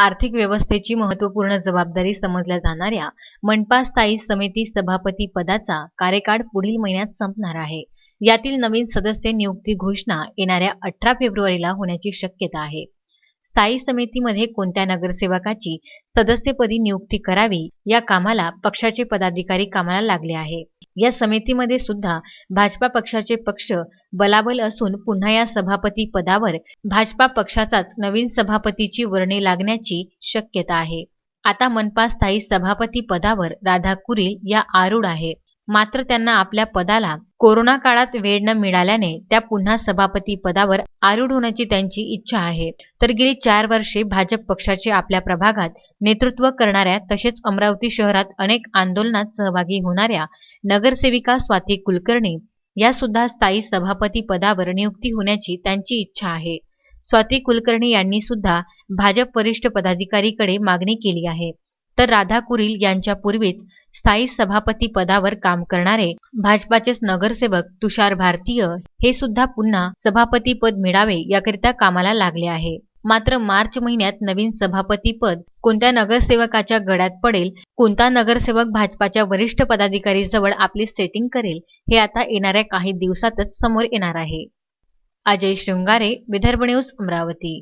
आर्थिक व्यवस्थेची महत्त्वपूर्ण जबाबदारी समजल्या जाणाऱ्या मनपा स्थायी समिती सभापती पदाचा कार्यकाळ पुढील महिन्यात संपणार आहे. यातील नवीन सदस्य नियुक्ती घोषणा येणाऱ्या अठरा फेब्रुवारीला होण्याची शक्यता आहे. स्थायी समितीमध्ये कोणत्या नगरसेवकाची सदस्यपदी नियुक्ती करावी या कामाला पक्षाचे पदाधिकारी कामाला लागले आहे. या समितीमध्ये सुद्धा भाजपा पक्षाचे पक्ष बलाबल असून पुन्हा या सभापती पदावर भाजपा पक्षाचाच नवीन सभापतीची वर्णी लागण्याची शक्यता आहे. आता मनपा स्थायी सभापती पदावर राधा कुरील या आरूढ आहे. मात्र त्यांना आपल्या पदाला कोरोना काळात वेळ न मिळाल्याने त्या पुन्हा सभापती पदावर आरूढ होण्याची त्यांची इच्छा आहे. तर गेली चार वर्षे भाजप पक्षाचे आपल्या प्रभागात नेतृत्व करणाऱ्या तसेच अमरावती शहरात अनेक आंदोलनात सहभागी होणाऱ्या नगरसेविका स्वाती कुलकर्णी या सुद्धा स्थायी सभापती पदावर नियुक्ती होण्याची त्यांची इच्छा आहे. स्वाती कुलकर्णी यांनी सुद्धा भाजप वरिष्ठ पदाधिकारीकडे मागणी केली आहे. तर राधा कुरील यांच्या पूर्वीच स्थायी सभापती पदावर काम करणारे भाजपाचेच नगरसेवक तुषार भारतीय हे सुद्धा पुन्हा सभापती पद मिळावे याकरिता कामाला लागले आहे. मात्र मार्च महिन्यात नवीन सभापतीपद कोणत्या नगरसेवकाच्या गळ्यात पडेल कोणता नगरसेवक भाजपाच्या वरिष्ठ पदाधिकारी जवळ आपली सेटिंग करेल हे आता येणाऱ्या काही दिवसातच समोर येणार आहे. अजय शृंगारे विदर्भ न्यूज अमरावती.